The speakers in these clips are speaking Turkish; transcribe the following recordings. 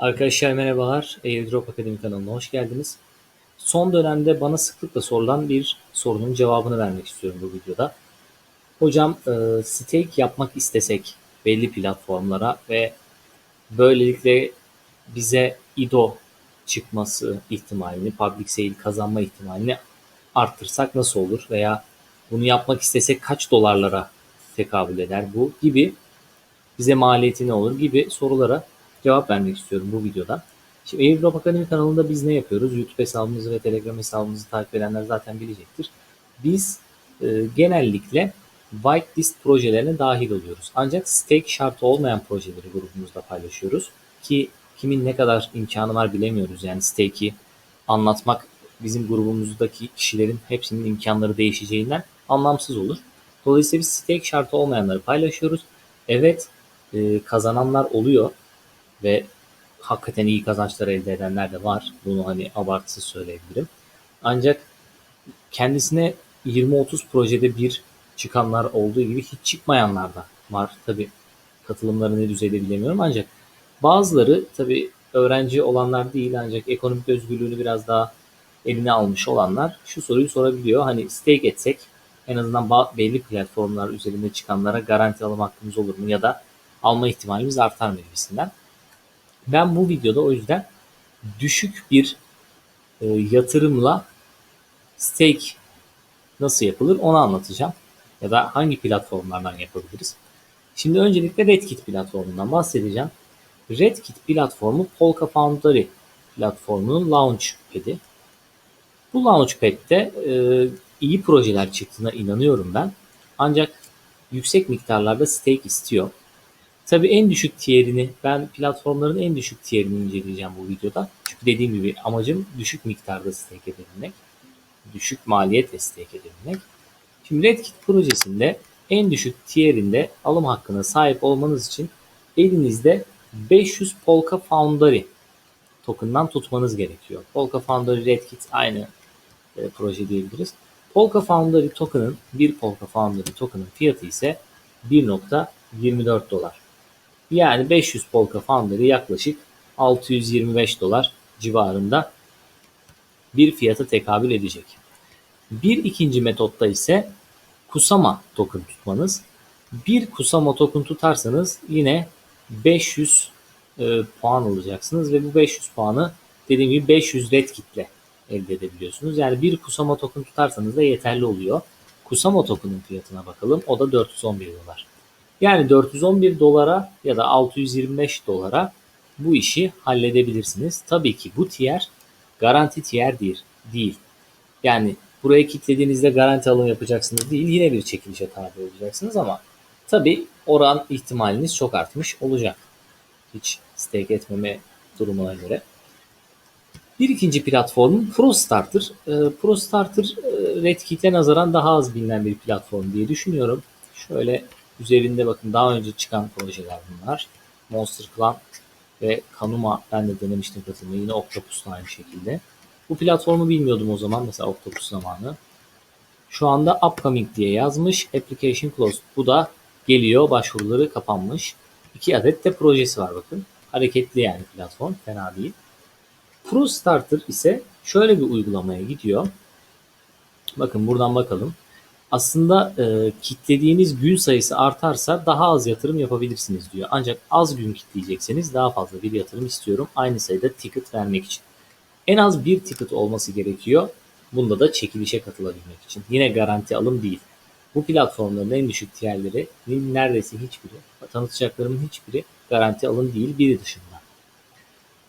Arkadaşlar merhabalar. Airdrop Akademi kanalına hoş geldiniz. Son dönemde bana sıklıkla sorulan bir sorunun cevabını vermek istiyorum bu videoda. Hocam e, stake yapmak istesek belli platformlara ve böylelikle bize IDO çıkması ihtimalini, public sale kazanma ihtimalini arttırsak nasıl olur? Veya bunu yapmak istesek kaç dolarlara tekabül eder bu gibi bize maliyeti ne olur gibi sorulara cevap vermek istiyorum bu videoda. Şimdi Airdrop Akademi kanalında biz ne yapıyoruz? YouTube hesabımızı ve Telegram hesabımızı takip edenler zaten bilecektir. Biz e, genellikle whitelist projelerine dahil oluyoruz. Ancak stake şartı olmayan projeleri grubumuzda paylaşıyoruz. Ki kimin ne kadar imkanı var bilemiyoruz. Yani stake'i anlatmak bizim grubumuzdaki kişilerin hepsinin imkanları değişeceğinden anlamsız olur. Dolayısıyla biz stake şartı olmayanları paylaşıyoruz. Evet e, kazananlar oluyor ve hakikaten iyi kazançlar elde edenler de var. Bunu hani abartısız söyleyebilirim. Ancak kendisine 20-30 projede bir çıkanlar olduğu gibi hiç çıkmayanlar da var. Tabi katılımları ne düzeyde bilemiyorum ancak bazıları tabi öğrenci olanlar değil ancak ekonomik özgürlüğünü biraz daha eline almış olanlar şu soruyu sorabiliyor. Hani stake etsek en azından belli platformlar üzerinde çıkanlara garanti alım hakkımız olur mu ya da alma ihtimalimiz artar mı gibisinden. Ben bu videoda o yüzden düşük bir e, yatırımla stake nasıl yapılır onu anlatacağım. Ya da hangi platformlardan yapabiliriz. Şimdi öncelikle Redkit platformundan bahsedeceğim. Redkit platformu Polka Foundry platformunun launchpad'i. Bu launchpad'de e, iyi projeler çıktığına inanıyorum ben. Ancak yüksek miktarlarda stake istiyor. Tabii en düşük tier'ini ben platformların en düşük tier'ini inceleyeceğim bu videoda. Çünkü dediğim gibi amacım düşük miktarda stake edebilmek. Düşük maliyetle stake edebilmek. Şimdi Redkit projesinde en düşük tier'inde alım hakkına sahip olmanız için elinizde 500 Polka Foundry token'dan tutmanız gerekiyor. Polka Foundry Redkit aynı e, proje diyebiliriz. Polka Foundry token'ın bir Polka Foundry token'ın fiyatı ise 1.24 dolar. Yani 500 Polka Foundry yaklaşık 625 dolar civarında bir fiyata tekabül edecek. Bir ikinci metotta ise Kusama token tutmanız. Bir Kusama token tutarsanız yine 500 e, puan alacaksınız ve bu 500 puanı dediğim gibi 500 red kitle elde edebiliyorsunuz. Yani bir Kusama token tutarsanız da yeterli oluyor. Kusama token'ın fiyatına bakalım. O da 411 dolar. Yani 411 dolara ya da 625 dolara bu işi halledebilirsiniz. Tabii ki bu tier garanti tier değil. değil. Yani buraya kilitlediğinizde garanti alım yapacaksınız değil. Yine bir çekilişe tabi olacaksınız ama tabii oran ihtimaliniz çok artmış olacak. Hiç stake etmeme durumuna göre. Bir ikinci platformum ProStarter. E, ProStarter e, Redkit'e nazaran daha az bilinen bir platform diye düşünüyorum. Şöyle Üzerinde bakın daha önce çıkan projeler bunlar. Monster Clan ve Kanuma ben de denemiştim katılmayı. Yine Octopus aynı şekilde. Bu platformu bilmiyordum o zaman mesela Octopus zamanı. Şu anda upcoming diye yazmış. Application closed. Bu da geliyor. Başvuruları kapanmış. İki adet de projesi var bakın. Hareketli yani platform. Fena değil. Pro Starter ise şöyle bir uygulamaya gidiyor. Bakın buradan bakalım aslında e, kitlediğiniz gün sayısı artarsa daha az yatırım yapabilirsiniz diyor. Ancak az gün kitleyecekseniz daha fazla bir yatırım istiyorum aynı sayıda ticket vermek için. En az bir ticket olması gerekiyor. Bunda da çekilişe katılabilmek için. Yine garanti alım değil. Bu platformların en düşük tierlerinin neredeyse hiçbiri, tanıtacaklarımın hiçbiri garanti alım değil biri dışında.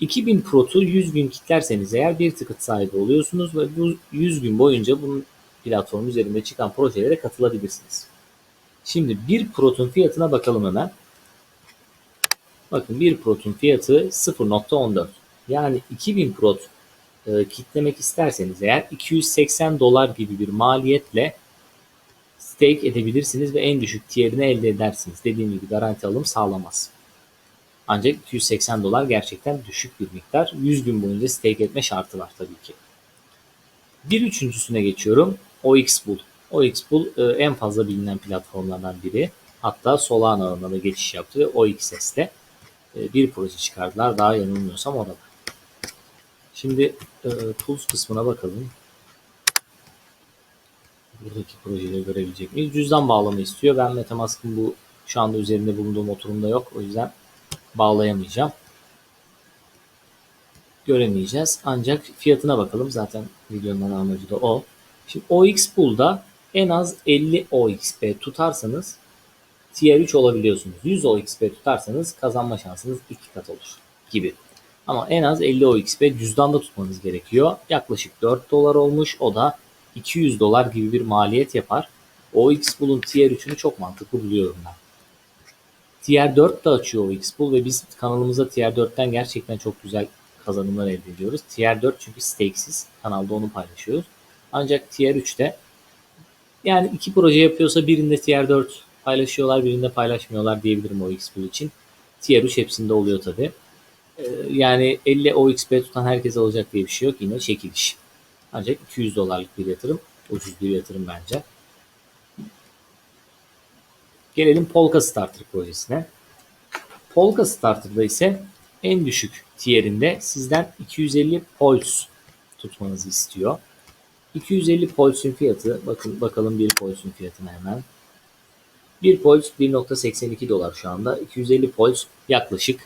2000 Pro'tu 100 gün kitlerseniz eğer bir ticket sahibi oluyorsunuz ve bu 100 gün boyunca bunun platform üzerinde çıkan projelere katılabilirsiniz. Şimdi bir protun fiyatına bakalım hemen. Bakın bir protun fiyatı 0.14. Yani 2000 prot e, kitlemek isterseniz eğer 280 dolar gibi bir maliyetle stake edebilirsiniz ve en düşük tier'ini elde edersiniz. Dediğim gibi garanti alım sağlamaz. Ancak 280 dolar gerçekten düşük bir miktar. 100 gün boyunca stake etme şartı var tabii ki. Bir üçüncüsüne geçiyorum. OXBull. OXBull e, en fazla bilinen platformlardan biri. Hatta Solana da geçiş yaptı ve OXS'te. e, bir proje çıkardılar. Daha yanılmıyorsam orada. Şimdi e, tools kısmına bakalım. Buradaki projeleri görebilecek miyiz? Cüzdan bağlama istiyor. Ben Metamask'ın bu şu anda üzerinde bulunduğum oturumda yok. O yüzden bağlayamayacağım. Göremeyeceğiz. Ancak fiyatına bakalım. Zaten videonun amacı da o. Şimdi OX Pool'da en az 50 OXP tutarsanız Tier 3 olabiliyorsunuz. 100 OXP tutarsanız kazanma şansınız 2 kat olur gibi. Ama en az 50 OXP cüzdanda tutmanız gerekiyor. Yaklaşık 4 dolar olmuş. O da 200 dolar gibi bir maliyet yapar. OX Pool'un Tier 3'ünü çok mantıklı buluyorum ben. Tier 4 de açıyor OX Pool ve biz kanalımızda Tier 4'ten gerçekten çok güzel kazanımlar elde ediyoruz. Tier 4 çünkü stakesiz. Kanalda onu paylaşıyoruz. Ancak Tier 3'te yani iki proje yapıyorsa birinde Tier 4 paylaşıyorlar, birinde paylaşmıyorlar diyebilirim OX Pool için. Tier 3 hepsinde oluyor tabi. Ee, yani 50 OXP tutan herkes alacak diye bir şey yok. Yine çekiliş. Ancak 200 dolarlık bir yatırım. Ucuz bir yatırım bence. Gelelim Polka Starter projesine. Polka Starter'da ise en düşük tierinde sizden 250 Pulse tutmanızı istiyor. 250 Pulse'ün fiyatı, bakın bakalım bir Pulse'ün fiyatına hemen. Bir Pulse 1.82 dolar şu anda. 250 Pulse yaklaşık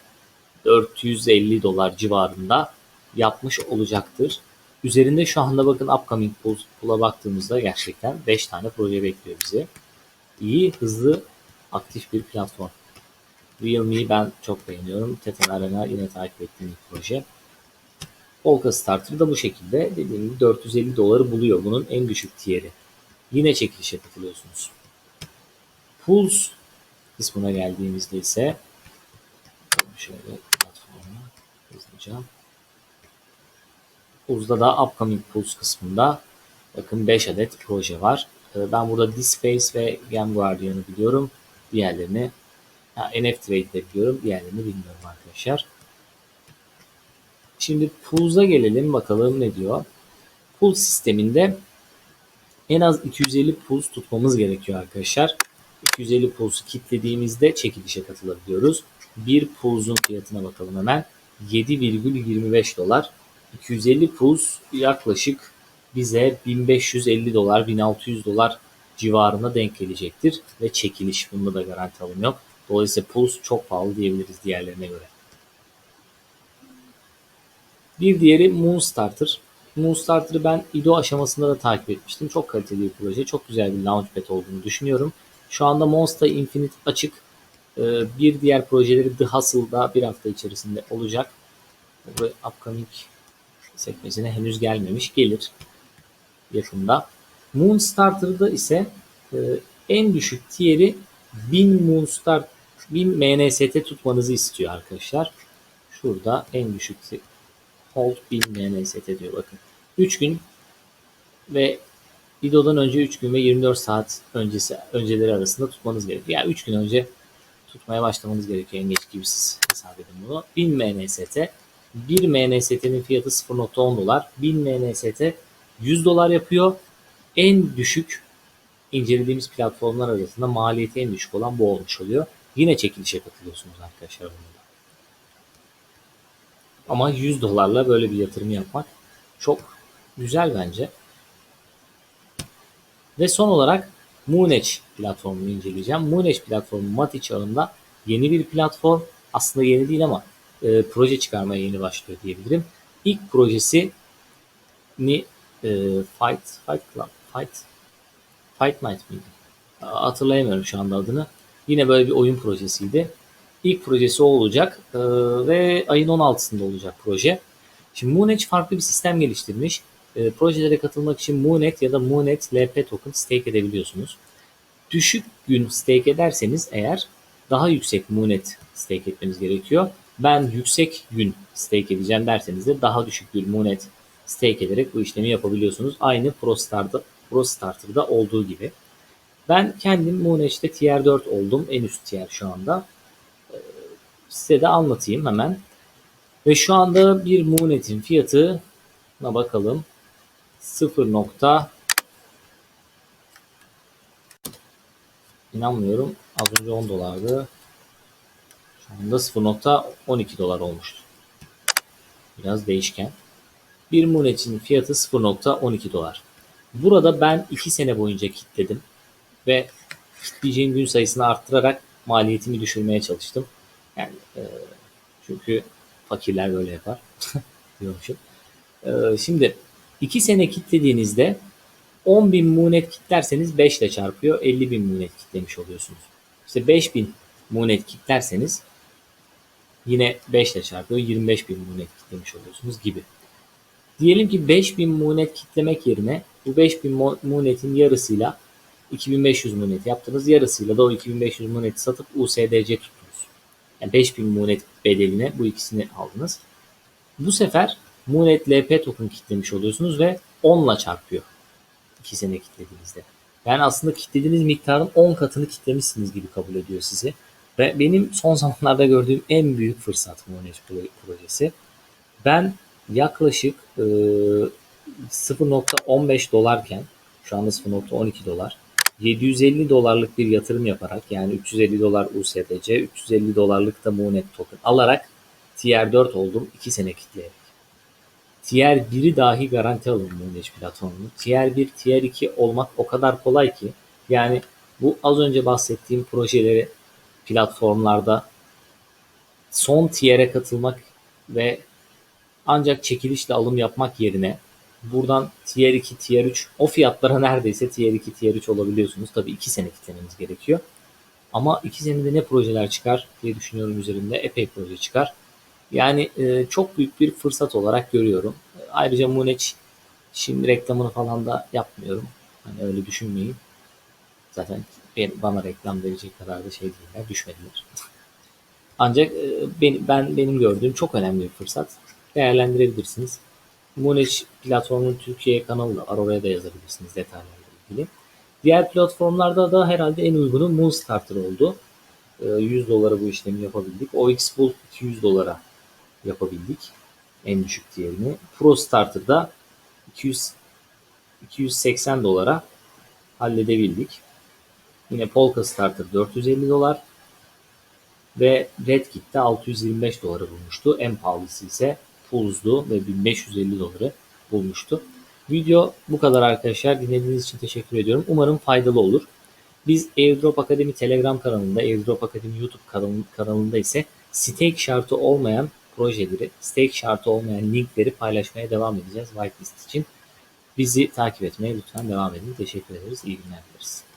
450 dolar civarında yapmış olacaktır. Üzerinde şu anda bakın Upcoming Pool'a baktığımızda gerçekten 5 tane proje bekliyor bizi. İyi, hızlı, aktif bir platform. Realme'yi ben çok beğeniyorum. Teten Arena yine takip ettiğim bir proje. Polka Starter da bu şekilde dediğim gibi 450 doları buluyor. Bunun en düşük tier'i. Yine çekilişe katılıyorsunuz. Pools kısmına geldiğimizde ise şöyle platforma hızlıca Pools'da da Upcoming Pools kısmında bakın 5 adet proje var. Ee, ben burada Dispace ve Game Guardian'ı biliyorum. Diğerlerini ha, NF Trade'de biliyorum. Diğerlerini bilmiyorum arkadaşlar. Şimdi Pools'a gelelim bakalım ne diyor. Pool sisteminde en az 250 Pools tutmamız gerekiyor arkadaşlar. 250 Pools'u kilitlediğimizde çekilişe katılabiliyoruz. Bir Pools'un fiyatına bakalım hemen. 7,25 dolar. 250 Pools yaklaşık bize 1550 dolar, 1600 dolar civarına denk gelecektir. Ve çekiliş bunda da garanti alım yok. Dolayısıyla Pools çok pahalı diyebiliriz diğerlerine göre. Bir diğeri Moonstarter. Moonstarter'ı ben IDO aşamasında da takip etmiştim. Çok kaliteli bir proje. Çok güzel bir launchpad olduğunu düşünüyorum. Şu anda Monster Infinite açık. Ee, bir diğer projeleri The Hustle'da bir hafta içerisinde olacak. Ve upcoming sekmesine henüz gelmemiş. Gelir yakında. Moonstarter'da ise e, en düşük tier'i 1000 Moonstart 1000 MNST tutmanızı istiyor arkadaşlar. Şurada en düşük hold 1000 MNST diyor bakın. 3 gün ve videodan önce 3 gün ve 24 saat öncesi önceleri arasında tutmanız gerekiyor. Yani 3 gün önce tutmaya başlamanız gerekiyor en geç gibi siz hesap edin bunu. 1000 MNST 1 MNST'nin fiyatı 0.10 dolar. 1000 MNST 100 dolar yapıyor. En düşük incelediğimiz platformlar arasında maliyeti en düşük olan bu olmuş oluyor. Yine çekilişe katılıyorsunuz arkadaşlar bunda. Ama 100 dolarla böyle bir yatırım yapmak çok güzel bence. Ve son olarak Moonedge platformunu inceleyeceğim. Moonedge platformu Mati çağında yeni bir platform. Aslında yeni değil ama e, proje çıkarmaya yeni başlıyor diyebilirim. İlk projesi ni e, Fight Fight Club Fight Fight Night miydi? Hatırlayamıyorum şu anda adını. Yine böyle bir oyun projesiydi. İlk projesi o olacak e, ve ayın 16'sında olacak proje. Şimdi Moonet farklı bir sistem geliştirmiş. E, projelere katılmak için Moonet ya da Moonet LP token stake edebiliyorsunuz. Düşük gün stake ederseniz eğer daha yüksek Moonet stake etmeniz gerekiyor. Ben yüksek gün stake edeceğim derseniz de daha düşük gün Moonet stake ederek bu işlemi yapabiliyorsunuz. Aynı ProStar'da, ProStarter'da olduğu gibi. Ben kendim Moonedge'de tier 4 oldum. En üst tier şu anda. Size de anlatayım hemen. Ve şu anda bir Moonedge'in fiyatına bakalım. 0. İnanmıyorum. Az önce 10 dolardı. Şu anda 0.12 dolar olmuştu. Biraz değişken. Bir Moonedge'in fiyatı 0.12 dolar. Burada ben 2 sene boyunca kitledim ve kitleyeceğim gün sayısını arttırarak maliyetimi düşürmeye çalıştım. Yani e, çünkü fakirler böyle yapar diyormuşum. E, şimdi 2 sene kitlediğinizde 10.000 munet kitlerseniz 5 ile çarpıyor. 50.000 munet kitlemiş oluyorsunuz. İşte 5.000 munet kitlerseniz yine 5 ile çarpıyor. 25.000 munet kitlemiş oluyorsunuz gibi. Diyelim ki 5000 munet kitlemek yerine bu 5000 munetin yarısıyla 2500 munet yaptınız. Yarısıyla da o 2500 muneti satıp USDC tuttunuz. Yani 5000 munet bedeline bu ikisini aldınız. Bu sefer munet LP token kitlemiş oluyorsunuz ve 10 ile çarpıyor. 2 sene kitlediğinizde. Yani aslında kitlediğiniz miktarın 10 katını kitlemişsiniz gibi kabul ediyor sizi. Ve benim son zamanlarda gördüğüm en büyük fırsat Monet projesi. Ben yaklaşık e, 0.15 dolarken şu anda 0.12 dolar 750 dolarlık bir yatırım yaparak yani 350 dolar USDC 350 dolarlık da Monet token alarak Tier 4 oldum 2 sene kitleyerek. Tier 1'i dahi garanti alın Monet platformunu. Tier 1, Tier 2 olmak o kadar kolay ki yani bu az önce bahsettiğim projeleri platformlarda son tier'e katılmak ve ancak çekilişle alım yapmak yerine buradan tier 2, tier 3 o fiyatlara neredeyse tier 2, tier 3 olabiliyorsunuz. Tabii 2 sene kitlemeniz gerekiyor. Ama 2 senede ne projeler çıkar diye düşünüyorum üzerinde. Epey proje çıkar. Yani e, çok büyük bir fırsat olarak görüyorum. Ayrıca Muneç şimdi reklamını falan da yapmıyorum. Hani öyle düşünmeyin. Zaten bana reklam verecek kadar da şey değiller, düşmediler. Ancak e, ben benim gördüğüm çok önemli bir fırsat değerlendirebilirsiniz. Moneş platformunun Türkiye kanalı da. Oraya da yazabilirsiniz detaylarla ilgili. Diğer platformlarda da herhalde en uygunu Moonstarter oldu. 100 ee, dolara bu işlemi yapabildik. OX Bull 200 dolara yapabildik. En düşük diğerini. Pro Starter'da 200 280 dolara halledebildik. Yine Polka Starter 450 dolar ve Redkit'te 625 dolara bulmuştu. En pahalısı ise Puls'du ve 1550 doları bulmuştu. Video bu kadar arkadaşlar. Dinlediğiniz için teşekkür ediyorum. Umarım faydalı olur. Biz Airdrop Akademi Telegram kanalında, Airdrop Akademi YouTube kanalında ise stake şartı olmayan projeleri, stake şartı olmayan linkleri paylaşmaya devam edeceğiz whitelist için. Bizi takip etmeye lütfen devam edin. Teşekkür ederiz. İyi günler dileriz.